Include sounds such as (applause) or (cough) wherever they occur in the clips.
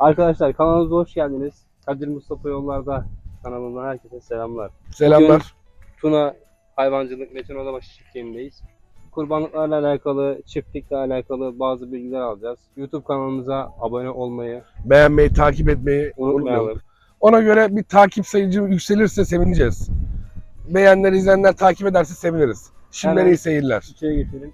Arkadaşlar kanalımıza hoş geldiniz. Kadir Mustafa Yollar'da kanalından herkese selamlar. Selamlar. Tuna Hayvancılık Metin Odabaşı çiftliğindeyiz. Kurbanlıklarla alakalı, çiftlikle alakalı bazı bilgiler alacağız. YouTube kanalımıza abone olmayı Beğenmeyi, takip etmeyi unutmayalım. unutmayalım. Ona göre bir takip sayıcı yükselirse sevineceğiz. Beğenler, izleyenler takip ederse seviniriz. Şimdiden Hemen- iyi seyirler. İçeri geçelim.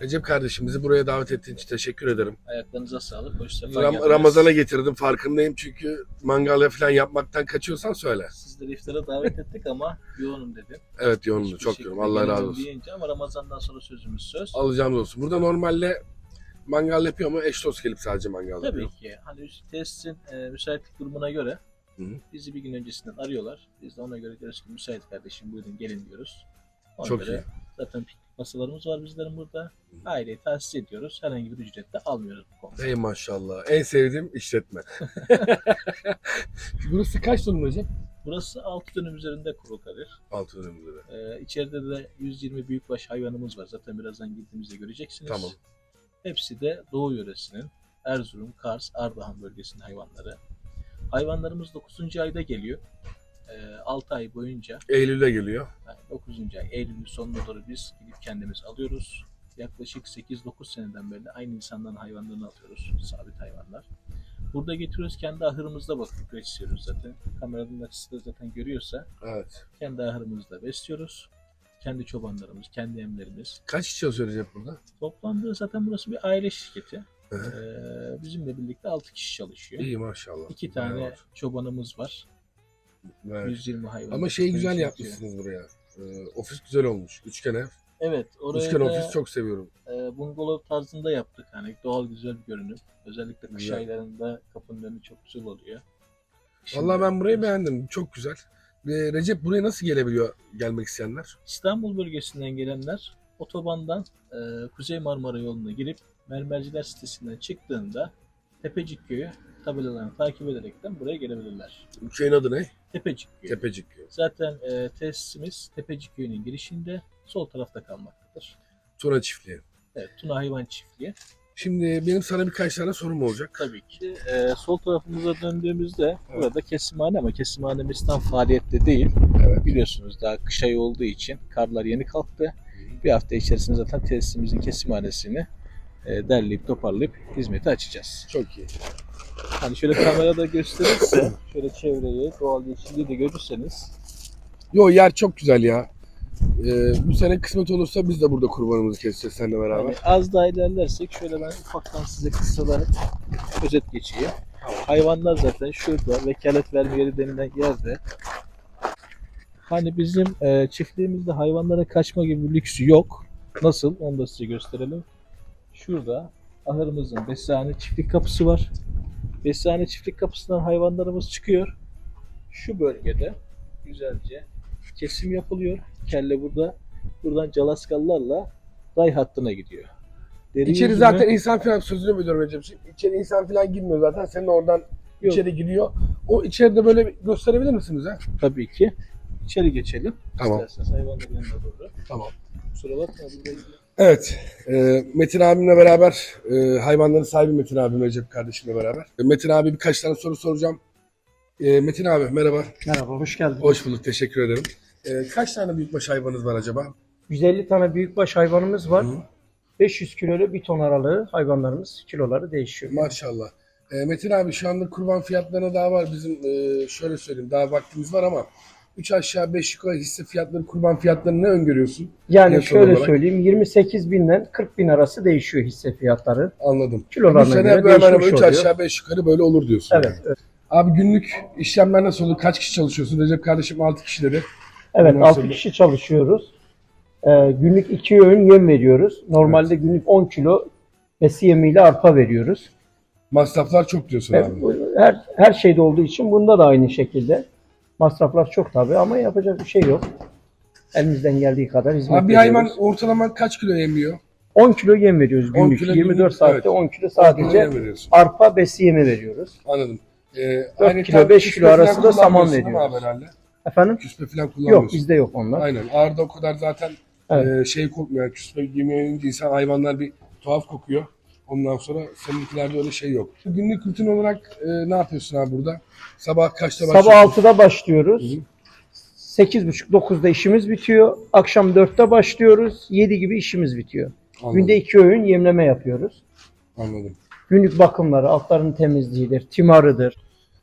Recep kardeşimizi buraya davet ettiğin için teşekkür ederim. Ayaklarınıza sağlık. Hoş sefa Ram- geldiniz. Ramazan'a getirdim farkındayım çünkü mangal falan yapmaktan kaçıyorsan söyle. Sizleri iftara davet ettik ama yoğunum dedim. Evet yoğunum Hiçbir çok şekilde yoğunum Allah razı olsun. Deyince ama Ramazan'dan sonra sözümüz söz. Alacağımız olsun. Burada normalde mangal yapıyor ama eş dost gelip sadece mangal Tabii yapıyor. ki. Hani tesisin e, müsaitlik durumuna göre Hı hı. bizi bir gün öncesinden arıyorlar. Biz de ona göre diyoruz ki müsait kardeşim buyurun gelin diyoruz. Ona Çok göre iyi. Zaten piknik masalarımız var bizlerin burada. Aileyi tahsis ediyoruz. Herhangi bir ücret de almıyoruz bu konuda. Ey maşallah. En sevdiğim işletme. (laughs) Burası kaç dönüm Recep? Burası 6 dönüm üzerinde kuru kalır. Altı dönüm üzeri. Ee, içeride de 120 büyükbaş hayvanımız var. Zaten birazdan girdiğimizde göreceksiniz. Tamam. Hepsi de Doğu yöresinin Erzurum, Kars, Ardahan bölgesinin hayvanları. Hayvanlarımız 9. ayda geliyor. Ee, 6 ay boyunca Eylül'e geliyor. Yani 9. ay Eylül'ün sonuna doğru biz gidip kendimiz alıyoruz. Yaklaşık 8-9 seneden beri aynı insanların hayvanlarını alıyoruz. Sabit hayvanlar. Burada getiriyoruz kendi ahırımızda bakıp besliyoruz zaten. Kameradan açısı da zaten görüyorsa Evet. kendi ahırımızda besliyoruz. Kendi çobanlarımız, kendi emlerimiz. Kaç kişi Recep burada? Toplandığı zaten burası bir aile şirketi. Ee, bizimle birlikte 6 kişi çalışıyor. İyi maşallah. İki Bayağı tane var. çobanımız var. Evet. 120 hayvan. Ama şeyi güzel yapmışsınız buraya. Ee, ofis güzel olmuş. Üçgen ev. Evet, oraya Üçgen da, ofis çok seviyorum. e, bungalov tarzında yaptık. Hani doğal güzel bir görünüm. Özellikle kış Güzel. aylarında kapının önü çok güzel oluyor. Şimdi Vallahi ben burayı beğendim. Çok güzel. Ee, Recep buraya nasıl gelebiliyor gelmek isteyenler? İstanbul bölgesinden gelenler otobandan e, Kuzey Marmara yoluna girip Mermerciler sitesinden çıktığında Tepecik Köyü tabelalarını takip ederekten buraya gelebilirler. Köyün adı ne? Tepecik Köyü. Tepecik Köyü. Zaten e, tesisimiz Tepecik Köyü'nün girişinde sol tarafta kalmaktadır. Tuna çiftliği. Evet, Tuna Hayvan Çiftliği. Şimdi benim sana birkaç tane sorum olacak. Tabii ki. E, sol tarafımıza döndüğümüzde burada kesimhane ama kesimhanemiz tam faaliyette değil. Evet. Biliyorsunuz daha kış ayı olduğu için karlar yeni kalktı. Bir hafta içerisinde zaten tesisimizin kesimhanesini e, derleyip toparlayıp hizmete açacağız. Çok iyi. Hani şöyle kamerada gösterirse, şöyle çevreyi, doğal yeşilliği de görürseniz Yo yer çok güzel ya. Ee, bu sene kısmet olursa biz de burada kurbanımızı keseceğiz seninle beraber. hani az daha ilerlersek şöyle ben ufaktan size kısadan özet geçeyim. Hayvanlar zaten şurada vekalet verme yeri denilen yerde. Hani bizim e, çiftliğimizde hayvanlara kaçma gibi bir lüksü yok. Nasıl? Onu da size gösterelim. Şurada ahırımızın besane çiftlik kapısı var. Besane çiftlik kapısından hayvanlarımız çıkıyor. Şu bölgede güzelce kesim yapılıyor. Kelle burada. Buradan calaskallarla ray hattına gidiyor. Deri İçeri yüzünü- zaten insan falan sözünü bölüyorum Recep'ciğim. İçeri insan falan girmiyor zaten. Senin oradan Yok. içeri giriyor. O içeride böyle gösterebilir misiniz ha? Tabii ki. İçeri geçelim. Tamam. İsterseniz hayvanların yanına doğru. Tamam. Kusura bakma. burada- Evet. e, Metin abimle beraber, e, hayvanların sahibi Metin abim Recep kardeşimle beraber. E, Metin abi birkaç tane soru soracağım. E, Metin abi merhaba. Merhaba, hoş geldin. Hoş bulduk. Teşekkür ederim. E, kaç tane büyükbaş hayvanınız var acaba? 150 tane büyükbaş hayvanımız var. Hı. 500 kilolu bir ton aralığı hayvanlarımız kiloları değişiyor. Maşallah. E, Metin abi şu anda kurban fiyatlarına daha var. Bizim e, şöyle söyleyeyim daha vaktimiz var ama 3 aşağı 5 yukarı hisse fiyatları, kurban fiyatlarını ne öngörüyorsun? Yani şöyle olarak. söyleyeyim 28 binden 40 bin arası değişiyor hisse fiyatları. Anladım. Bu Kilolarına sene göre hemen hemen değişmiş 3 oluyor. aşağı 5 yukarı böyle olur diyorsun. Evet, evet. Abi günlük işlemler nasıl oluyor? Kaç kişi çalışıyorsun? Recep kardeşim 6 kişileri. Evet Ondan 6 sonra- kişi çalışıyoruz. Ee, günlük 2 öğün yem veriyoruz. Normalde günlük 10 kilo besi yemiyle arpa veriyoruz. Masraflar çok diyorsun abi. bu- her her şeyde olduğu için bunda da aynı şekilde. Masraflar çok tabii ama yapacak bir şey yok. Elimizden geldiği kadar hizmet Abi bir hayvan ortalama kaç kilo yemiyor? 10 kilo yem veriyoruz 10 günlük. kilo 24 günlük, saatte evet. 10 kilo 10 kilo sadece yem veriyorsun. arpa besi yemi veriyoruz. Anladım. Ee, 4 aynı kilo, tam 5 küspe kilo falan arası da saman kullanmıyorsun mi veriyoruz. Herhalde. Efendim? Küspe falan kullanmıyorsun. Yok bizde yok onlar. Aynen. Ağırda o kadar zaten Evet. e, şey kokmuyor. Küspe yemeyince insan hayvanlar bir tuhaf kokuyor. Ondan sonra seninkilerde öyle şey yok. Günlük rutin olarak e, ne yapıyorsun abi burada? Sabah kaçta başlıyorsun? Sabah 6'da başlıyoruz. 8.30-9'da işimiz bitiyor. Akşam 4'te başlıyoruz. 7 gibi işimiz bitiyor. Anladım. Günde 2 öğün yemleme yapıyoruz. Anladım. Günlük bakımları, altların temizliğidir, timarıdır.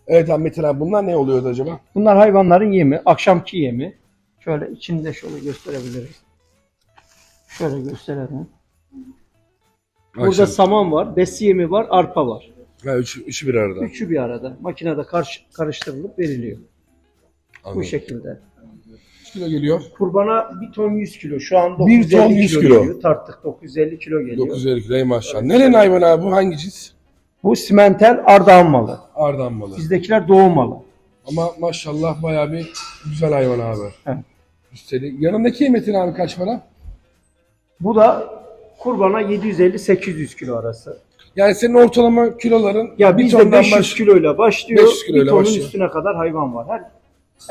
Evet abi Metin abi bunlar ne oluyordu acaba? Bunlar hayvanların yemi, akşamki yemi. Şöyle içinde şöyle gösterebiliriz. Şöyle gösterelim. Burada Akşam. saman var, besi yemi var, arpa var. Ha, üç, üçü bir arada. Üçü bir arada. Makinede karış, karıştırılıp veriliyor. Anladım. Bu şekilde. Kaç kilo geliyor? Kurbana 1 ton 100 kilo. Şu an Bir 950 ton 100 kilo, kilo. geliyor. Tarttık 950 kilo geliyor. 950 kilo ey maşallah. Nerenin hayvanı abi bu? Hangi cins? Bu simentel Ardahan malı. Ardahan malı. Bizdekiler doğum malı. Ama maşallah bayağı bir güzel hayvan abi. Evet. Üstelik. Yanındaki Metin abi kaç para? Bu da kurbana 750-800 kilo arası. Yani senin ortalama kiloların Ya bir bizde tondan 500 baş... kiloyla başlıyor. 500 kiloyla bir tonun başlıyor. üstüne kadar hayvan var. Her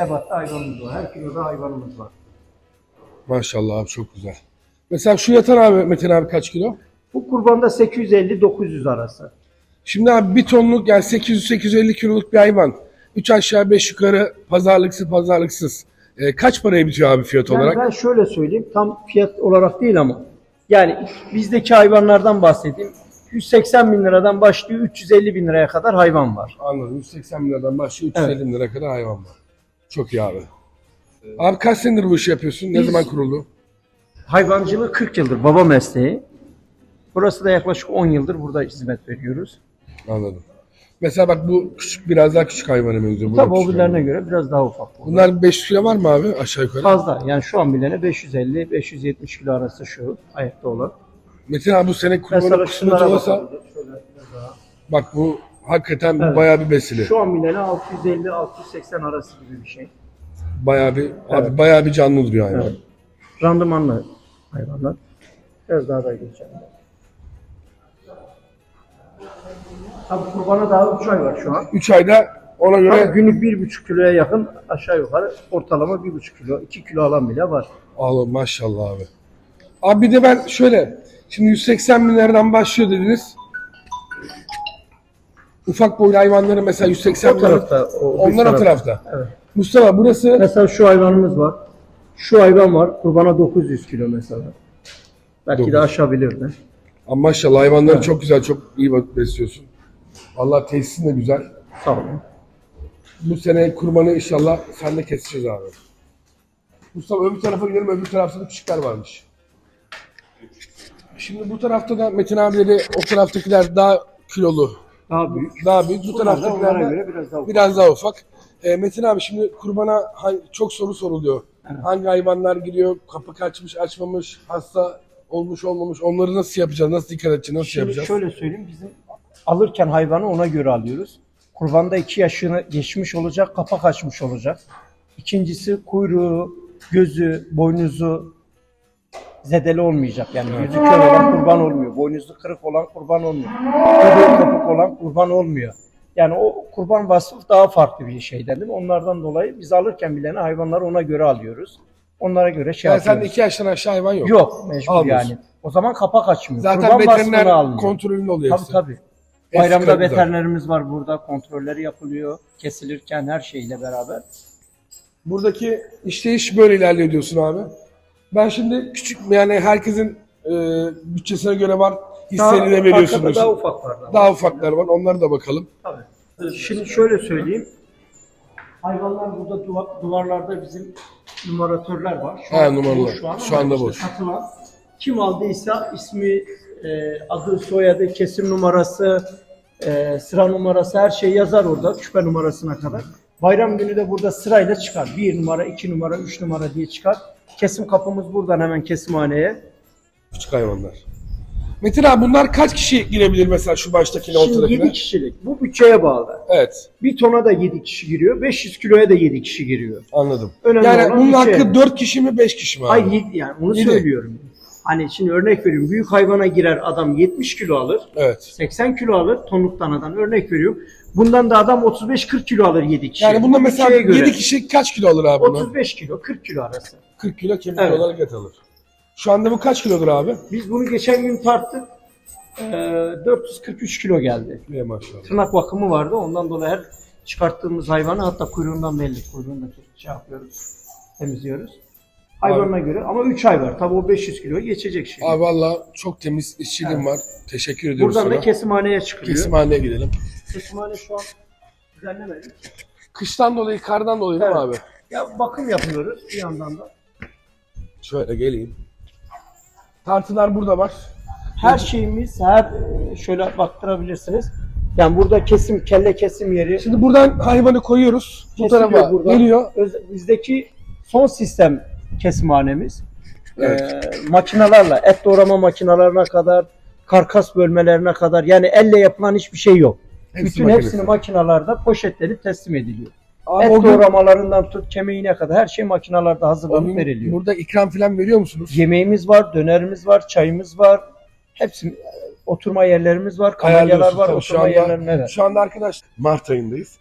ebatta hayvanımız var. Her kiloda hayvanımız var. Maşallah abi çok güzel. Mesela şu yatan abi Metin abi kaç kilo? Bu kurbanda 850-900 arası. Şimdi abi bir tonluk yani 800-850 kiloluk bir hayvan. 3 aşağı 5 yukarı pazarlıksız pazarlıksız. Ee, kaç paraya bitiyor abi fiyat Yani olarak? ben şöyle söyleyeyim. Tam fiyat olarak değil ama. Yani bizdeki hayvanlardan bahsedeyim. 180 bin liradan başlıyor 350 bin liraya kadar hayvan var. Anladım. 180 bin liradan başlıyor 350 bin lira kadar hayvan var. Çok iyi abi. Abi kaç senedir bu işi yapıyorsun? Ne Biz- zaman kuruldu? Hayvancılığı 40 yıldır baba mesleği. Burası da yaklaşık 10 yıldır burada hizmet veriyoruz. Anladım. Mesela bak bu küçük biraz daha küçük hayvana benziyor. Bu da Tabii o küçük hayvan. göre biraz daha ufak. bu. Bunlar 500 kilo var mı abi aşağı yukarı? Fazla. Yani şu an bilene 550-570 kilo arası şu ayakta olan. Metin abi bu sene kurbanı Mesela kısmet şunlara olursa bakalım. Şöyle biraz daha. bak bu hakikaten Evet. bayağı bir besili. Şu an bilene 650-680 arası gibi bir şey. Bayağı bir abi bayağı bir canlı duruyor hayvan. Evet. Randımanlı hayvanlar. Biraz daha da geçelim. Tabii kurbana daha 3 ay var şu an. 3 ayda ona göre Tabii günlük 1,5 kiloya yakın aşağı yukarı ortalama 1,5 kilo, 2 kilo alan bile var. Allah maşallah abi. Abi bir de ben şöyle şimdi 180 bin liradan başlıyor dediniz. Ufak boylu hayvanları mesela 180 O bin lira. tarafta. O, Onlar o tarafta. Evet. Mustafa burası Mesela şu hayvanımız var. Şu hayvan var. Kurbana 900 kilo mesela. Belki de Dokuz. de. Ama maşallah hayvanları Evet. çok güzel, çok iyi besliyorsun. Allah tesisin de güzel. Sağ olun. Bu sene kurbanı inşallah sen de keseceğiz abi. Mustafa öbür tarafa gidelim, öbür tarafta da küçükler varmış. Şimdi bu tarafta da Metin abileri, o taraftakiler daha kilolu, Daha büyük. daha büyük. Bu Bunlar da taraftakiler onlara de göre biraz daha ufak. biraz daha ufak. Ee, Metin abi şimdi kurbana hay- çok soru soruluyor. Hangi hayvanlar giriyor, kapı kaçmış, açmamış, hasta olmuş, olmamış. Onları nasıl yapacağız, nasıl dikkat edeceğiz, nasıl Şimdi yapacağız? şöyle söyleyeyim bizim alırken hayvanı ona göre alıyoruz. Kurbanda iki yaşını geçmiş olacak, kapak açmış olacak. İkincisi kuyruğu, gözü, boynuzu zedeli olmayacak. Yani gözü kör olan kurban olmuyor. Boynuzu kırık olan kurban olmuyor. Kuyruğu kopuk olan kurban olmuyor. Yani o kurban vasfı daha farklı bir şeyden değil mi? Onlardan dolayı biz alırken bilene hayvanları ona göre alıyoruz. Onlara göre şey yani yapıyoruz. iki yaştan aşağı hayvan yok. Yok mecbur Almıyorsun. yani. O zaman kapak açmıyor. Zaten Kurban vasfını veteriner almıyor. kontrolünde oluyor Tabii tabii. Bayramda veterinerimiz var burada. Kontrolleri yapılıyor. Kesilirken her şeyle beraber. Buradaki işleyiş böyle ilerliyor diyorsun abi. Ben şimdi küçük yani herkesin e, bütçesine göre var hislerini de veriyorsun diyorsun. daha Daha, ufak var. Daha, ufaklar var onlara da bakalım. Tabii. Şimdi şöyle söyleyeyim. Hayvanlar burada duva- duvarlarda bizim numaratörler var. Şu Ha, an numaralar. boş Şu, an Şu ama anda işte boş. Satılan. Kim aldıysa ismi, e, adı, soyadı, kesim numarası, Ee, sıra numarası her şey yazar orada küpe numarasına kadar. Bayram günü de burada sırayla çıkar. Bir numara, iki numara, üç numara diye çıkar. Kesim kapımız buradan hemen kesimhaneye. Küçük hayvanlar. Metin abi bunlar kaç kişi girebilir mesela şu baştakine Şimdi ortadakine? 7 kişilik. Bu bütçeye bağlı. Evet Bir tona da 7 kişi giriyor. 500 kiloya da 7 kişi giriyor. anladım. Önemli yani olan bunun hakkı bağlı. 4 kişi mi 5 kişi mi abi? Hayır yedi- yani onu Yedi. söylüyorum. Hani şimdi örnek veriyorum. Büyük hayvana girer adam 70 kilo alır. Evet. 80 kilo alır tonluk danadan örnek veriyorum. Bundan da adam 35-40 kilo alır 7 kişi. Yani bunda Bu mesela bütçeye göre 7 kişi kaç kilo alır abi bunu? 35 kilo 40 kilo arası. 40 kilo kemik Evet. olarak et alır. Şu anda bu kaç kilodur abi? Biz bunu geçen gün tarttık. Ee, 443 kilo geldi. İyi maşallah. Tırnak bakımı vardı. Ondan dolayı her çıkarttığımız hayvanı hatta kuyruğundan belli. Kuyruğunu da şey yapıyoruz. Temizliyoruz. Hayvanına göre ama 3 ay var. Tabii o 500 kilo geçecek şimdi. Abi valla çok temiz işçiliğin var. Teşekkür ediyoruz Buradan sana. da kesimhaneye çıkılıyor. Kesimhaneye gidelim. Kesimhane şu an düzenlemedik. Kıştan dolayı, kardan dolayı değil mi Evet. abi? Ya bakım yapıyoruz bir yandan da. Şöyle geleyim. Tartılar burada var. Her şeyimiz her şöyle baktırabilirsiniz. Yani burada kesim kelle kesim yeri Şimdi buradan hayvanı koyuyoruz. Bu tarafa buradan. geliyor. Öz- bizdeki son sistem kesimhanemiz. Evet. Ee, makinalarla et doğrama makinalarına kadar karkas bölmelerine kadar yani elle yapılan hiçbir şey yok. Hepsi Bütün makinesi. hepsini makinalarda poşetlenip teslim ediliyor. Abi et o gün, doğramalarından tut kemiğine kadar her şey makinalarda hazırlanıp gün veriliyor. burada ikram falan veriyor musunuz? Yemeğimiz var, dönerimiz var, çayımız var. Hepsi e, oturma yerlerimiz var, kamelyalar Ayarlıyorsunuz var, tabii. Şu oturma anda- yerlerine. Şu anda arkadaş Mart ayındayız.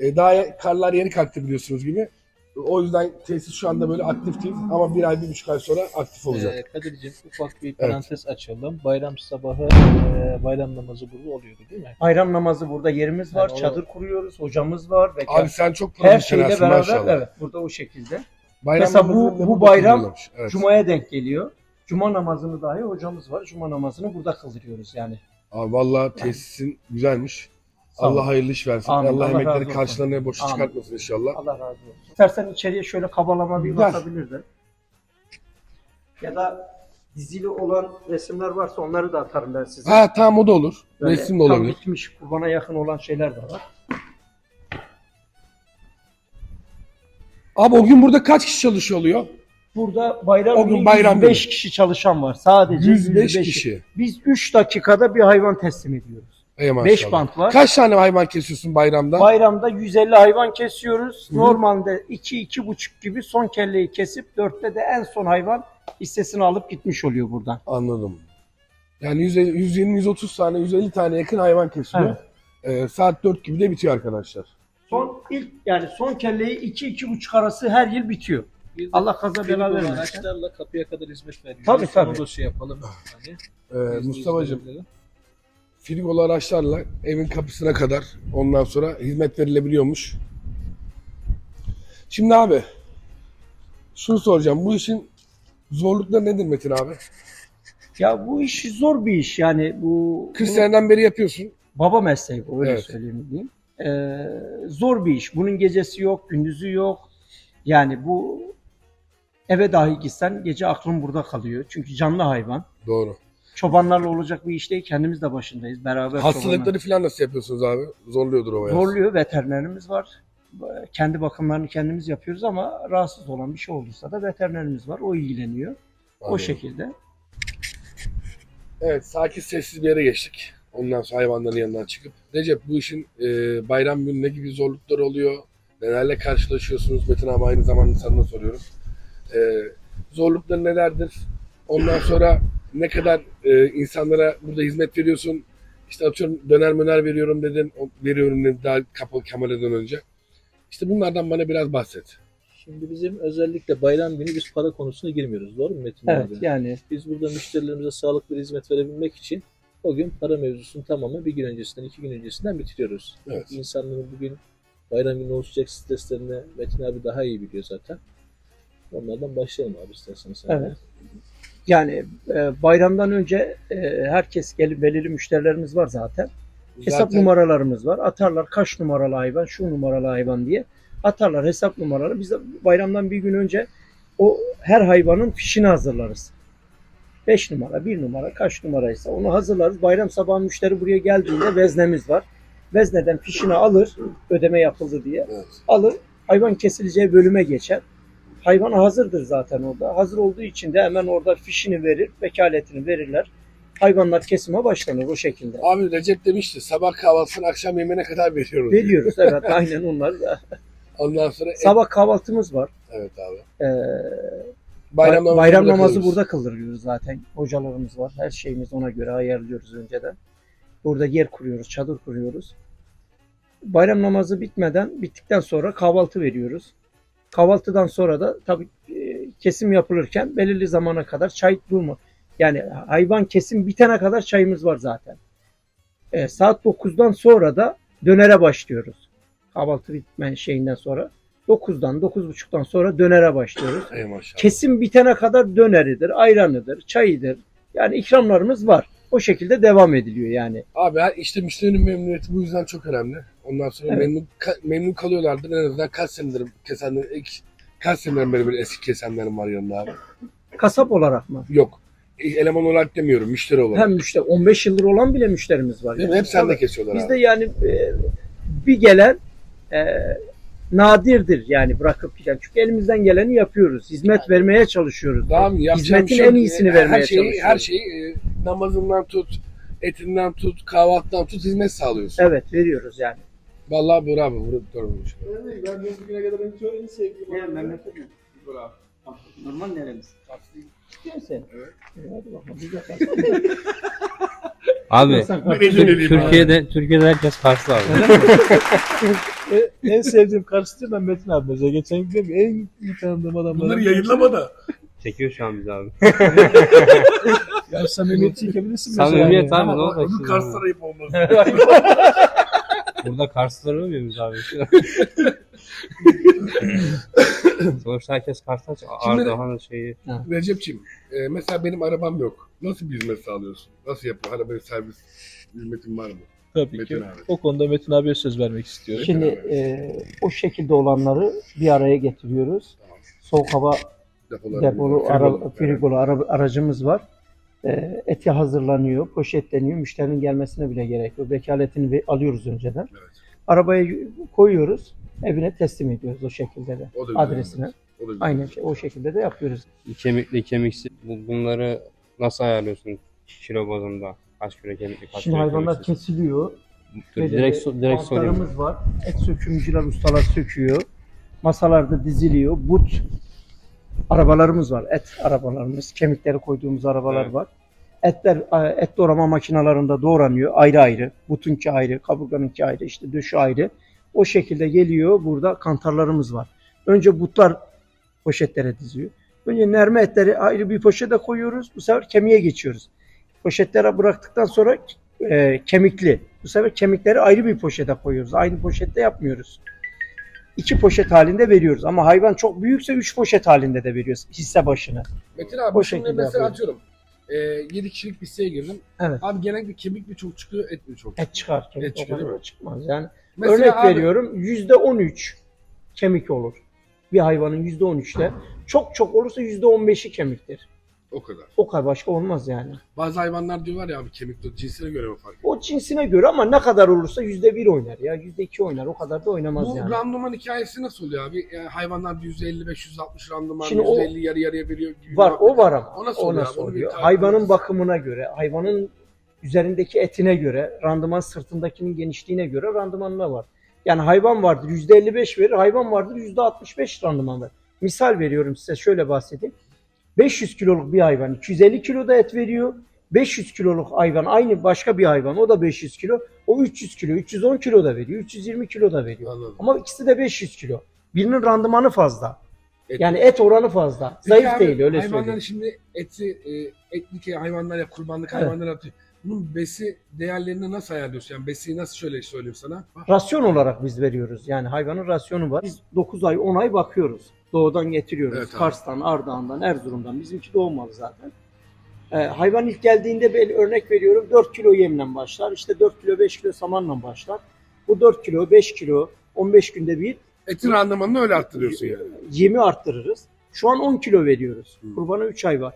E, daha karlar yeni kalktı biliyorsunuz gibi. O yüzden tesis şu anda böyle aktif değil ama bir ay, bir buçuk ay sonra aktif olacak. Ee, Kadir'cim ufak bir parantez açalım. Bayram sabahı e, bayram namazı burada oluyordu değil mi? Bayram namazı burada yerimiz var, Yani o- çadır kuruyoruz, hocamız var ve Abi sen çok her şeyle profesyonelsin beraber maşallah. evet burada o şekilde. Bayram Mesela bu- namazını da bu burada bayram kılıyorlarmış. Evet. Cuma'ya denk geliyor. Cuma namazını dahi hocamız var. Cuma namazını burada kıldırıyoruz yani. Abi valla tesisin güzelmiş. Sağ olun. Allah hayırlı iş versin. Amin. Allah, Allah emekleri karşılarına boş Amin. çıkartmasın inşallah. Allah razı olsun. İstersen içeriye şöyle kabalama bir Gel. bakabilirdin. Ya da dizili olan resimler varsa onları da atarım ben size. Ha tamam o da olur. Böyle Resim de tam olabilir. bitmiş, kurbana yakın olan şeyler de var. Abi o gün burada kaç kişi çalışıyor oluyor? Burada bayram O gün günü bayram 105 günü. kişi çalışan var. Sadece 105 kişi. Biz 3 dakikada bir hayvan teslim ediyoruz. Ey maşallah. 5 bant var. Kaç tane hayvan kesiyorsun bayramda? Bayramda 150 hayvan kesiyoruz. Hı. Normalde 2-2,5 gibi son kelleyi kesip 4'te de en son hayvan hissesini alıp gitmiş oluyor buradan. Anladım. Yani 120-130 tane, 150 tane yakın hayvan kesiliyor. Ee, saat 4 gibi de bitiyor arkadaşlar. Son ilk yani son kelleyi 2-2,5 arası her yıl bitiyor. De Allah kaza bela vermesin. Araçlarla kapıya kadar hizmet veriyoruz. Tabii, tabii. Onu da şey yapalım. Hani, Ee, biz de Mustafa'cığım izleyelim. Frigolu araçlarla evin kapısına kadar ondan sonra hizmet verilebiliyormuş. Şimdi abi şunu soracağım. Bu işin zorlukları nedir Metin abi? Ya bu iş zor bir iş yani bu 40 bunu- seneden beri yapıyorsun. baba mesleği bu öyle Evet. söyleyeyim diyeyim. Ee, zor bir iş. Bunun gecesi yok, gündüzü yok. Yani bu eve dahi gitsen gece aklın burada kalıyor. Çünkü canlı hayvan. Doğru. Çobanlarla olacak bir iş değil. Kendimiz de başındayız. Beraber Hastalıkları falan nasıl yapıyorsunuz abi? Zorluyordur o çobanlar- bayağı. zorluyor. Veterinerimiz var. Kendi bakımlarını kendimiz yapıyoruz ama rahatsız olan bir şey olursa da veterinerimiz var. O ilgileniyor. O Anladım. şekilde. Evet sakin sessiz bir yere geçtik. Ondan sonra hayvanların yanından çıkıp. Recep bu işin e, bayram günü ne gibi zorlukları oluyor? Nelerle karşılaşıyorsunuz? Metin abi aynı zamanda sana da soruyoruz. E, zorlukları nelerdir? Ondan sonra ne kadar e, insanlara burada hizmet veriyorsun? İşte atıyorum döner möner veriyorum dedin. O, veriyorum dedin daha kapalı kameradan önce. İşte bunlardan bana biraz bahset. Şimdi bizim özellikle bayram günü biz para konusuna girmiyoruz. Doğru mu Metin Evet abi? yani Biz burada müşterilerimize sağlıklı bir hizmet verebilmek için o gün para mevzusunun tamamı bir gün öncesinden, iki gün öncesinden bitiriyoruz. Evet. İnsanların bugün bayram günü oluşacak streslerini Metin abi daha iyi biliyor zaten. Onlardan başlayalım abi istersen sen. de. Yani e, bayramdan önce e, herkes gelip belirli müşterilerimiz var zaten. Hesap Zaten- numaralarımız var. Atarlar kaç numaralı hayvan, şu numaralı hayvan diye. Atarlar hesap numaraları. Biz de bayramdan bir gün önce o her hayvanın fişini hazırlarız. 5 numara, 1 numara kaç numaraysa onu hazırlarız. Bayram sabahı müşteri buraya geldiğinde veznemiz var. Vezneden fişini alır ödeme yapıldı diye. Evet. Alır hayvan kesileceği bölüme geçer. Hayvan hazırdır zaten orada. Hazır olduğu için de hemen orada fişini verir, vekaletini verirler. Hayvanlar kesime başlanır o şekilde. Abi Recep demişti sabah kahvaltısını akşam yemeğine kadar veriyoruz. Veriyoruz evet (laughs) aynen onlar. da. Ondan sonra Sabah kahvaltımız var. evet abi. Ee, Bayram, namazı bayram burada namazı burada kıldırıyoruz zaten. Hocalarımız var. Her şeyimiz ona göre ayarlıyoruz önceden. Burada yer kuruyoruz, çadır kuruyoruz. Bayram namazı bitmeden, bittikten sonra kahvaltı veriyoruz. Kahvaltıdan sonra da tabii e, kesim yapılırken belirli zamana kadar çay durma. Yani hayvan kesim bitene kadar çayımız var zaten. E, saat 9'dan sonra da dönere başlıyoruz. Kahvaltı bitme şeyinden sonra. 9'dan 9.30'dan sonra dönere başlıyoruz. Ey maşallah. Kesim bitene kadar döneridir, ayranıdır, çayıdır. Yani ikramlarımız var. O şekilde devam ediliyor yani. Abi işte müşterinin memnuniyeti bu yüzden çok önemli. Ondan sonra Evet. memnun ka- memnun kalıyorlardır. En azından kaç senedir kesenler ilk kaç seneden beri böyle eski kesenlerim var yanında abi. Kasap olarak mı? Yok. E, Eleman olarak demiyorum, müşteri olarak. Hem müşteri 15 yıldır olan bile müşterimiz var. Değil mi? Hep sende kesiyorlar Bizde yani e, bir gelen e, nadirdir yani bırakıp giden. Çünkü elimizden geleni yapıyoruz. Hizmet vermeye çalışıyoruz. Tamam, Hizmetin şey en iyisini her vermeye şeyi, Her çalışıyoruz. şeyi e, namazından tut, etinden tut, kahvaltıdan tut hizmet sağlıyorsun. Evet veriyoruz yani. Vallahi bravo. Vurup durmuş. Ben de bugüne kadar en çok en sevdiğim adam. Normal neremiz? Sen. Evet. Hadi bakalım. Abi Türkiye'de Türkiye'de herkes Karslı abi. (laughs) E, en sevdiğim karşıtı ben Metin abi. Mesela geçen gün ki, en iyi tanıdığım adamlar. Bunları yayınlama da. Çekiyor şu an bizi abi. (laughs) Ya samimiyet çekebilirsin mesela. Samimiyet yani. abi ne olacak Öbür şimdi? Karslar ayıp olmaz. (laughs) Burada Karslıları övmüyor muyuz abi? (laughs) Sonuçta herkes Kars'ta Şimdi- Ardahan'ın şeyi. Recep'ciğim, e, mesela benim arabam yok. Nasıl bir hizmet sağlıyorsun? Nasıl yapıyor? Arabaya servis hizmetin var mı? Tabii Metin ki. abi. O konuda Metin abiye söz vermek istiyorum. Şimdi e, o şekilde olanları bir araya getiriyoruz. Tamam. Soğuk hava depolu frigolu, ara, frigolu ara- aracımız var. E, eti hazırlanıyor, poşetleniyor. Müşterinin gelmesine bile gerek yok. Vekaletini ve- alıyoruz önceden. Evet. Arabaya koyuyoruz. Evine teslim ediyoruz o şekilde de. O da Adresine. O da. Aynen şey- o şekilde de yapıyoruz. Kemikli, kemiksiz. Bu- Bunları nasıl ayarlıyorsun kilo bazında? Kaç kilo kemikli, kaç Şimdi kilo hayvanlar kemiksiz? kesiliyor. Direkt, direkt sorayım. bantlarımız var. Et sökümcüler ustalar söküyor. Masalarda diziliyor. But arabalarımız var. Et arabalarımız. Kemikleri koyduğumuz arabalar Evet. var. Etler et doğrama makinalarında doğranıyor ayrı ayrı. Butunki ayrı, kaburganınki ayrı, işte döşü ayrı. O şekilde geliyor. Burada kantarlarımız var. Önce butlar poşetlere diziyor. Önce nerme etleri ayrı bir poşete koyuyoruz. Bu sefer kemiğe geçiyoruz. Poşetlere bıraktıktan sonra e, kemikli. Bu sefer kemikleri ayrı bir poşete koyuyoruz. Aynı poşette yapmıyoruz. İki poşet halinde veriyoruz. Ama hayvan çok büyükse üç poşet halinde de veriyoruz hisse başına. Metin abi O şimdi şekilde mesela yapıyoruz. atıyorum. E, 7 kişilik listeye girdim. Evet. Abi genellikle kemik mi çok çıkıyor, et mi çok çıkıyor? Et çıkar. Kemik Et çıkıyor o kadar değil mi? Çıkmaz. Yani Mesela örnek abi, veriyorum yüzde on üç kemik olur. Bir hayvanın yüzde on üçte. Çok çok olursa yüzde on beşi kemiktir. O kadar. O kadar başka olmaz yani. Bazı hayvanlar diyorlar ya abi kemik de cinsine göre mi fark ediyor? O cinsine göre ama ne kadar olursa yüzde bir oynar ya. Yüzde iki oynar. O kadar da oynamaz Bu yani. randıman hikayesi nasıl oluyor abi? Yani hayvanlar %55-%60 randıman, Şimdi o- %50 yarı yarıya veriyor gibi. Var o var ama. O nasıl oluyor abi? Onu bir oluyor? tarif Hayvanın eder bakımına göre, hayvanın üzerindeki etine göre, randıman sırtındakinin genişliğine göre randımanına var. Yani hayvan vardır %55 verir, hayvan vardır %65 randıman verir. Misal veriyorum size şöyle bahsedeyim. 500 kiloluk bir hayvan 250 kilo da et veriyor. 500 kiloluk hayvan aynı başka bir hayvan o da 500 kilo. O 300 kilo, 310 kilo da veriyor, 320 kilo da veriyor. Anladım. Ama ikisi de 500 kilo. Birinin randımanı fazla. Et- Yani et oranı fazla. Peki Zayıf abi, değil öyle Hayvanlar söyleyeyim. şimdi eti, e, etlik hayvanlar ya kurbanlık Evet. hayvanlar atıyor. Bunun besi değerlerini nasıl ayarlıyorsun? Yani besiyi nasıl şöyle söyleyeyim sana? Bak, Rasyon olarak biz veriyoruz. Yani hayvanın rasyonu var. Biz 9 ay 10 ay bakıyoruz. Doğudan getiriyoruz. Evet abi. Kars'tan, Ardahan'dan, Erzurum'dan. Bizimki doğum malı zaten. Ee, hayvan ilk geldiğinde ben örnek veriyorum 4 kilo yemle başlar. İşte 4 kilo 5 kilo samanla başlar. Bu 4 kilo 5 kilo 15 günde bir Etin randımanını öyle arttırıyorsun yani. yemi arttırırız. Şu an 10 kilo veriyoruz. Hı. Kurbana 3 ay var.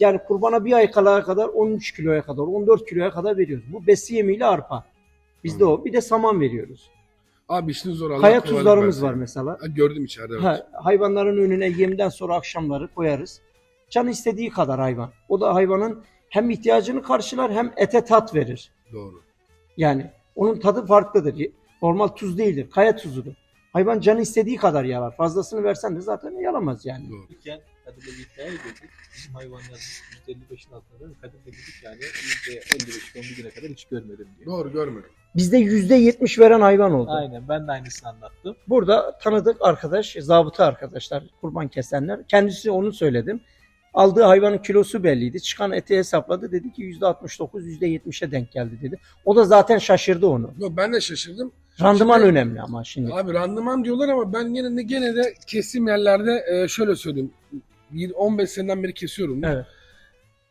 Yani kurbana bir ay kalaya kadar 13 kiloya kadar, 14 kiloya kadar veriyoruz. Bu besi yemiyle arpa. Bizde o. Bir de saman veriyoruz. Abi işiniz zor. Allah Kaya kolaylık tuzlarımız versin. var mesela. Ha, gördüm içeride. Evet. Ha, hayvanların önüne yemden sonra akşamları koyarız. Can istediği kadar hayvan. O da hayvanın hem ihtiyacını karşılar hem ete tat verir. Doğru. Yani onun tadı farklıdır. Normal tuz değildir. Kaya tuzudur. Hayvan canı istediği kadar yalar. Fazlasını versen de zaten yalamaz yani. Doğru. Kadir'le bir iddia ediyorduk. Bizim hayvanlar %55'in altında değil mi? Kadir de dedik yani %55 ben bugüne kadar hiç görmedim diye. Doğru görmedim. Bizde %70 veren hayvan oldu. Aynen ben de aynısını anlattım. Burada tanıdık arkadaş, zabıta arkadaşlar, kurban kesenler. Kendisi onu söyledim. Aldığı hayvanın kilosu belliydi. Çıkan eti hesapladı. Dedi ki %69, %70'e denk geldi dedi. O da zaten şaşırdı onu. Yok ben de şaşırdım. Randıman Şimdi- önemli ama şimdi. Abi randıman diyorlar ama ben yine de gene de kesim yerlerde e, şöyle söyleyeyim. Bir 15 seneden beri kesiyorum. Evet.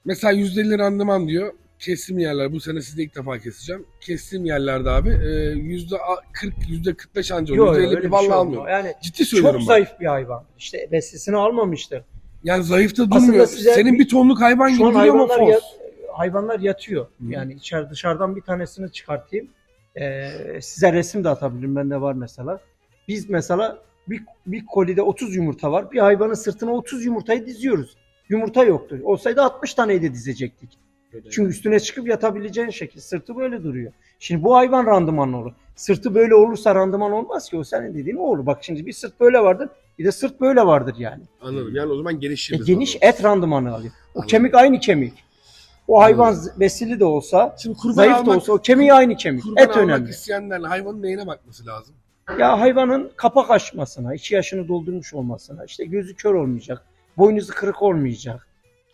Mesela %50 randıman diyor. Kesim yerler bu sene sizde ilk defa keseceğim. Kestiğim yerlerde abi e, %40 %45 anca Yok, oluyor. öyle %50 bir vallahi şey almıyorum. Yani Ciddi söylüyorum çok bak. zayıf bir hayvan. İşte beslisini almamıştır. Yani zayıf da durmuyor. size Senin bir- tonluk hayvan gibi duruyor hayvanlar, fos. ya- hayvanlar yatıyor. Hı. Yani içeri dışarıdan bir tanesini çıkartayım. Ee, size resim de atabilirim. Bende var mesela. Biz mesela bir, bir kolide 30 yumurta var. Bir hayvanın sırtına 30 yumurtayı diziyoruz. Yumurta yoktu. Olsaydı 60 taneyi de dizecektik. Böyle. Çünkü üstüne çıkıp yatabileceğin şekil. Sırtı böyle duruyor. Şimdi bu hayvan randımanlı olur. Sırtı böyle olursa randıman olmaz ki. O senin dediğin o olur. Bak şimdi bir sırt böyle vardır. Bir de sırt böyle vardır yani. Anladım. Yani o zaman geniş E, geniş et randımanı alıyor. O Anladım. kemik aynı kemik. O hayvan Anladım. besili de olsa, Şimdi kurban zayıf da almak, olsa o kemiği aynı kemik. kurban Et almak önemli. isteyenler hayvanın neyine bakması lazım? Ya hayvanın kapak açmasına, iki yaşını doldurmuş olmasına, işte gözü kör olmayacak, boynuzu kırık olmayacak.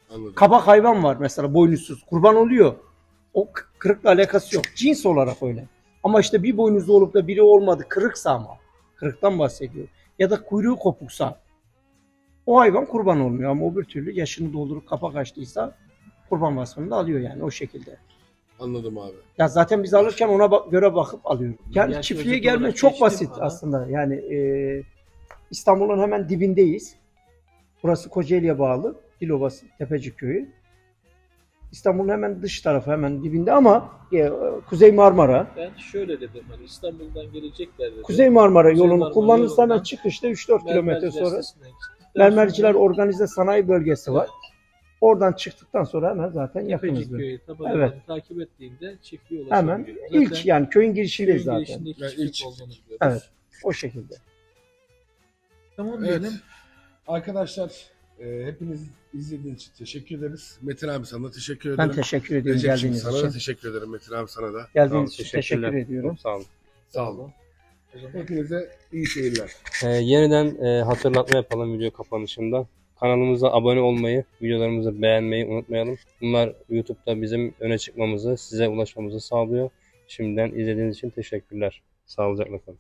Anladım. Kabak hayvan var mesela boynuzsuz. Kurban oluyor. O kırıkla alakası yok. Cins olarak öyle. Ama işte bir boynuzlu olup da biri olmadı. Kırıksa ama. Kırıktan bahsediyor. Ya da kuyruğu kopuksa. O hayvan kurban olmuyor ama öbür türlü yaşını doldurup kapak açtıysa kurban vasfını da alıyor yani o şekilde. Anladım abi. Ya zaten biz alırken ona bak- göre bakıp alıyoruz. Yani Yaş çiftliğe gelme çok basit ama. aslında. Yani e, İstanbul'un hemen dibindeyiz. Burası Kocaeli'ye bağlı. Dilovası Tepecik Köyü. İstanbul'un hemen dış tarafı hemen dibinde ama e, Kuzey Marmara. Ben şöyle dedim hani İstanbul'dan gelecekler dedim. Kuzey Marmara Kuzey yolunu Marmara kullanırsa hemen yolundan çıkışta 3-4 kilometre sonra Mermerciler sonra- Organize Sanayi Bölgesi var. Evet. Oradan çıktıktan sonra hemen zaten yakınız. Tepecik köyü tabeladan Evet. takip ettiğinde çiftliğe Hemen ulaşabiliyor. ilk yani köyün köyün girişindeyiz zaten. girişindeki Yani çiftlik ilk olduğunu biliyoruz. Evet. O şekilde. Tamam Evet. diyelim. Arkadaşlar e, hepiniz izlediğiniz için teşekkür ederiz. Metin abi sana da teşekkür ederim. Ben teşekkür ediyorum Recep'ciğim, geldiğiniz sana için. da teşekkür ederim Metin abi sana da. Geldiğiniz Sağ olun, için teşekkür teşekkürler. ediyorum. Sağ olun. Sağ olun. O zaman Hepinize iyi seyirler. Ee, yeniden e, hatırlatma yapalım video kapanışında. Kanalımıza abone olmayı, videolarımızı beğenmeyi unutmayalım. Bunlar YouTube'da bizim öne çıkmamızı, size ulaşmamızı sağlıyor. Şimdiden izlediğiniz için teşekkürler. Sağlıcakla kalın.